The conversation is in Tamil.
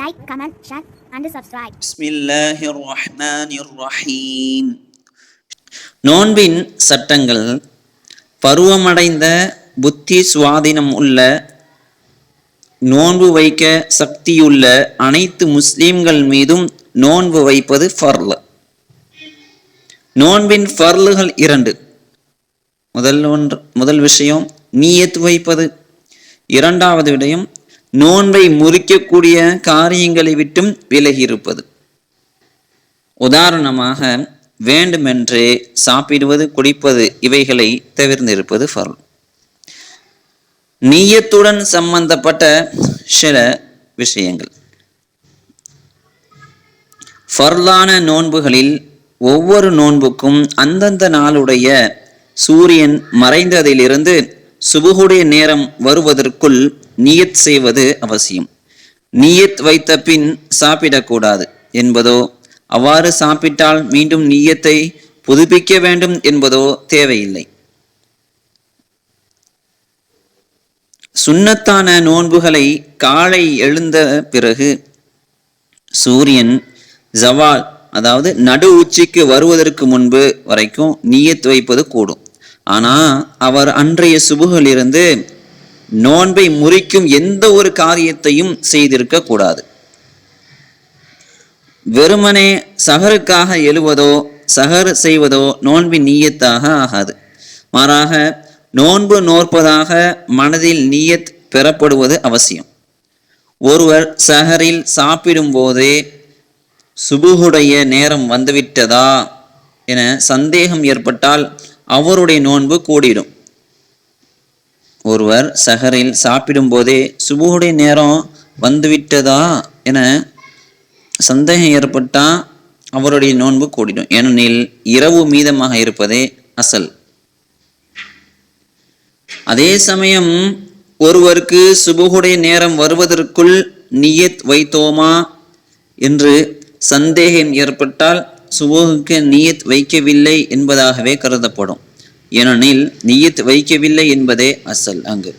Like comment share and subscribe பிஸ்மில்லாஹிர் ரஹ்மானிர் ரஹீம் நோன்பின் சட்டங்கள் பருவமடைந்த புத்தி சுவாதீனம் உள்ள நோன்பு வைக்க சக்தியுள்ள அனைத்து முஸ்லீம்கள் மீதும் நோன்பு வைப்பது ஃபர்ல். நோன்பின் ஃபர்லுகள் இரண்டு. முதல் ஒன்று முதல் விஷயம் நீயத் வைப்பது. இரண்டாவது விடயம் நோன்பை முறிக்கக்கூடிய காரியங்களை விட்டும் விலகி இருப்பது உதாரணமாக வேண்டுமென்றே சாப்பிடுவது குடிப்பது இவைகளை தவிர்ந்திருப்பது ஃபர்ல் நீயத்துடன் சம்பந்தப்பட்ட சில விஷயங்கள். ஃபர்லான நோன்புகளில் ஒவ்வொரு நோன்புக்கும் அந்தந்த நாளுடைய சூரியன் மறைந்ததிலிருந்து சுபுகுடைய நேரம் வருவதற்குள் நியத் செய்வது அவசியம். நியத் வைத்த பின் சாப்பிடக்கூடாது என்பதோ அவ்வாறு சாப்பிட்டால் மீண்டும் நீயத்தை புதுப்பிக்க வேண்டும் என்பதோ தேவையில்லை. சுண்ணத்தான நோன்புகளை காலை எழுந்த பிறகு சூரியன் ஜவால் அதாவது நடு உச்சிக்கு வருவதற்கு முன்பு வரைக்கும் நீயத் வைப்பது கூடும். ஆனா அவர் அன்றைய சுபுகளிலிருந்து நோன்பை முறிக்கும் எந்த ஒரு காரியத்தையும் செய்திருக்க கூடாது. வெறுமனே சகருக்காக எழுவதோ சகர் செய்வதோ நோன்பின் நீயத்தாக ஆகாது. மாறாக நோன்பு நோற்பதாக மனதில் நீயத் பெறப்படுவது அவசியம். ஒருவர் சஹரில் சாப்பிடும் போதே சுபுகுடைய நேரம் வந்துவிட்டதா என சந்தேகம் ஏற்பட்டால் அவருடைய நோன்பு கூடிடும். ஒருவர் சஹரில் சாப்பிடும்போதே சுபுகுடைய நேரம் வந்துவிட்டதா என சந்தேகம் ஏற்பட்டால் அவருடைய நோன்பு கூடிடும். ஏனெனில் இரவு மீதமாக இருப்பதே அசல். அதே சமயம் ஒருவருக்கு சுபுகுடைய நேரம் வருவதற்குள் நியத் வைத்தோமா என்று சந்தேகம் ஏற்பட்டால் சுபுகுக்கு நியத் வைக்கவில்லை என்பதாகவே கருதப்படும். ஏனெனில் நீயத் வைக்கவில்லை என்பதே அசல் அங்கு.